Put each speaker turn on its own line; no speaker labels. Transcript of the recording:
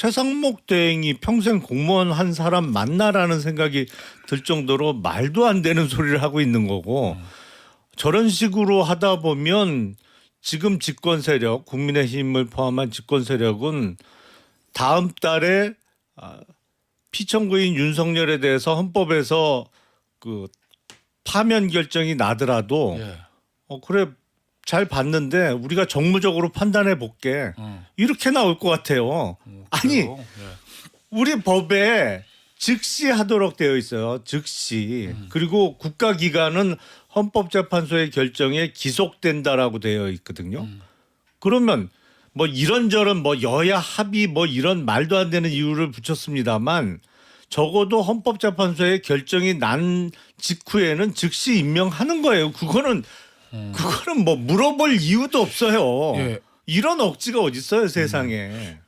최상목 대행이 평생 공무원 한 사람 맞나라는 생각이 들 정도로 말도 안 되는 소리를 하고 있는 거고 저런 식으로 하다 보면 지금 집권 세력 국민의힘을 포함한 집권 세력은 다음 달에 아, 피청구인 윤석열에 대해서 헌법에서 그 파면 결정이 나더라도
예.
어 그래 잘 봤는데 우리가 정무적으로 판단해 볼게
음.
이렇게 나올 것 같아요.
음,
아니
그래요? 예.
우리 법에 즉시 하도록 되어 있어요. 즉시 그리고 국가기관은 헌법재판소의 결정에 기속된다라고 되어 있거든요.
음.
그러면 뭐 이런저런 뭐 여야 합의 뭐 이런 말도 안 되는 이유를 붙였습니다만 적어도 헌법재판소의 결정이 난 직후에는 즉시 임명하는 거예요. 그거는 그거는 뭐 물어볼 이유도 없어요.
예.
이런 억지가 어디 있어요 세상에.